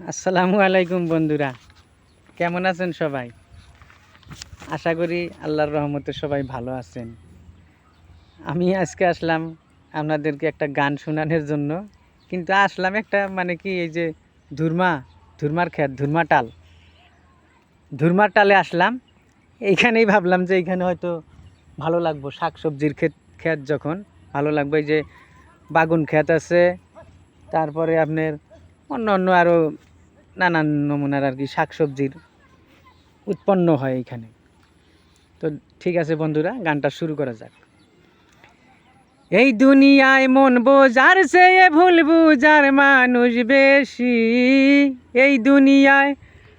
আসসালামু আলাইকুম বন্ধুরা। কেমন আছেন সবাই? আশা করি আল্লাহর রহমতে সবাই ভালো আছেন। আমি আজকে আসলাম আপনাদেরকে একটা গান শোনানোর জন্য। কিন্তু আসলাম একটা মানে কি এই যে ধুরমা, ধুরমার ক্ষেত ধুরমা টাল। ধুরমার টালে আসলাম। এইখানেই ভাবলাম যে এইখানে হয়তো ভালো লাগবো। শাক সবজির ক্ষেত ক্ষেত যখন, ভালো লাগবে যে বাগুন ক্ষেত আছে, তারপরে আপনার অন্য অন্য আরও নানান নমুনার আর কি শাক সবজির উৎপন্ন হয় এখানে তো ঠিক আছে বন্ধুরা, গানটা শুরু করা যাক। এই দুনিয়ায় মন বোঝার চেয়ে ভুল বুঝার মানুষ বেশি। এই দুনিয়ায়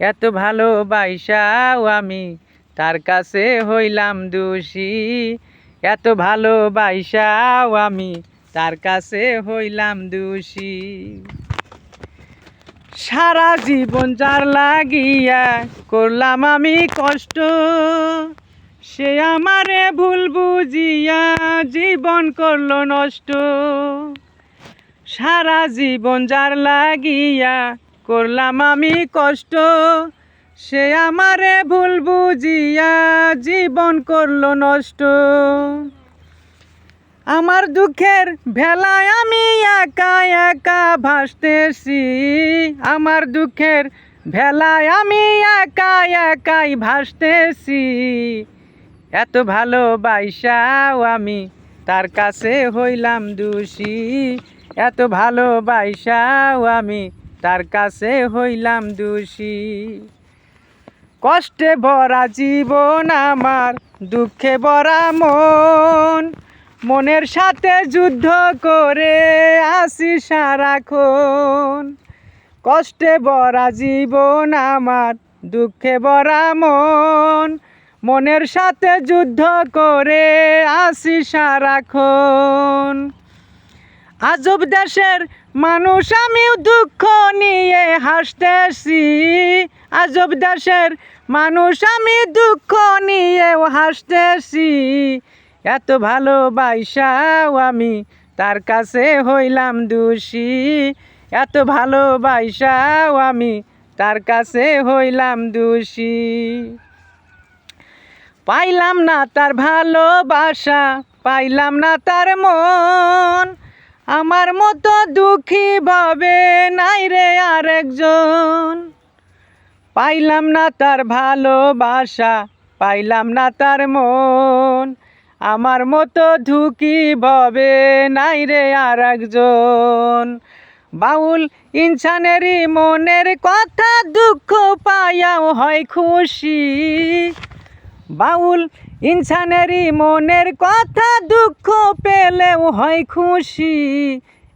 এত ভালোবাসাও আমি, তার কাছে হইলাম দোষী। এত ভালোবাসাও আমি, তার কাছে হইলাম দোষী। সারা জীবন যার লাগিয়া করলাম আমি কষ্ট, সে আমারে ভুল বুঝিয়া জীবন করল নষ্ট। সারা জীবন যার লাগিয়া করলাম আমি কষ্ট। সে আমারে ভুল বুঝিয়া জীবন করল নষ্ট। আমার দুঃখের ভেলায় আমি একা একা ভাসতেছি। আমার দুঃখের ভেলায় আমি একা একাই ভাসতেছি। এত ভালোবাসাও আমি তার কাছে হইলাম দোষী। এত ভালোবাসাও আমি তার কাছে হইলাম দোষী। কষ্টে ভরা জীবন আমার, দুঃখে ভরা মন। মনের সাথে যুদ্ধ করে আসি সারাক্ষণ। কষ্টে ভরা জীবন আমার, দুঃখে ভরা মন। মনের সাথে যুদ্ধ করে আসি সারাক্ষণ। আজব দেশের মানুষ, আমিও দুঃখ নিয়ে হাসতেছি। আজব দেশের মানুষ আমি দুঃখ নিয়েও হাসতেছি। এত ভালোবাসাও আমি তার কাছে হইলাম দোষী। এত ভালোবাসাও আমি তার কাছে হইলাম দোষী। পাইলাম না তার ভালোবাসা, পাইলাম না তার মন। আমার মতো দুঃখী ভাবে নাই রে আরেকজন। পাইলাম না তার ভালোবাসা, পাইলাম না তার মন। আমার মতো ধুকি ভবে নাই রে আর একজন বাউল ইনসানেরই মনের কথা দুঃখ পাইয়াও হয় খুশি। বাউল, ইনসানেরই মনের কথা দুঃখ পেলেও হয় খুশি।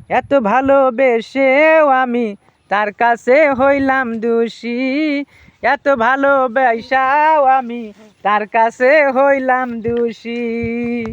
এত ভালোবেসেও আমি তার কাছে হইলাম দোষী। এত ভালোবাসাও আমি তার কাছে হইলাম দোষী।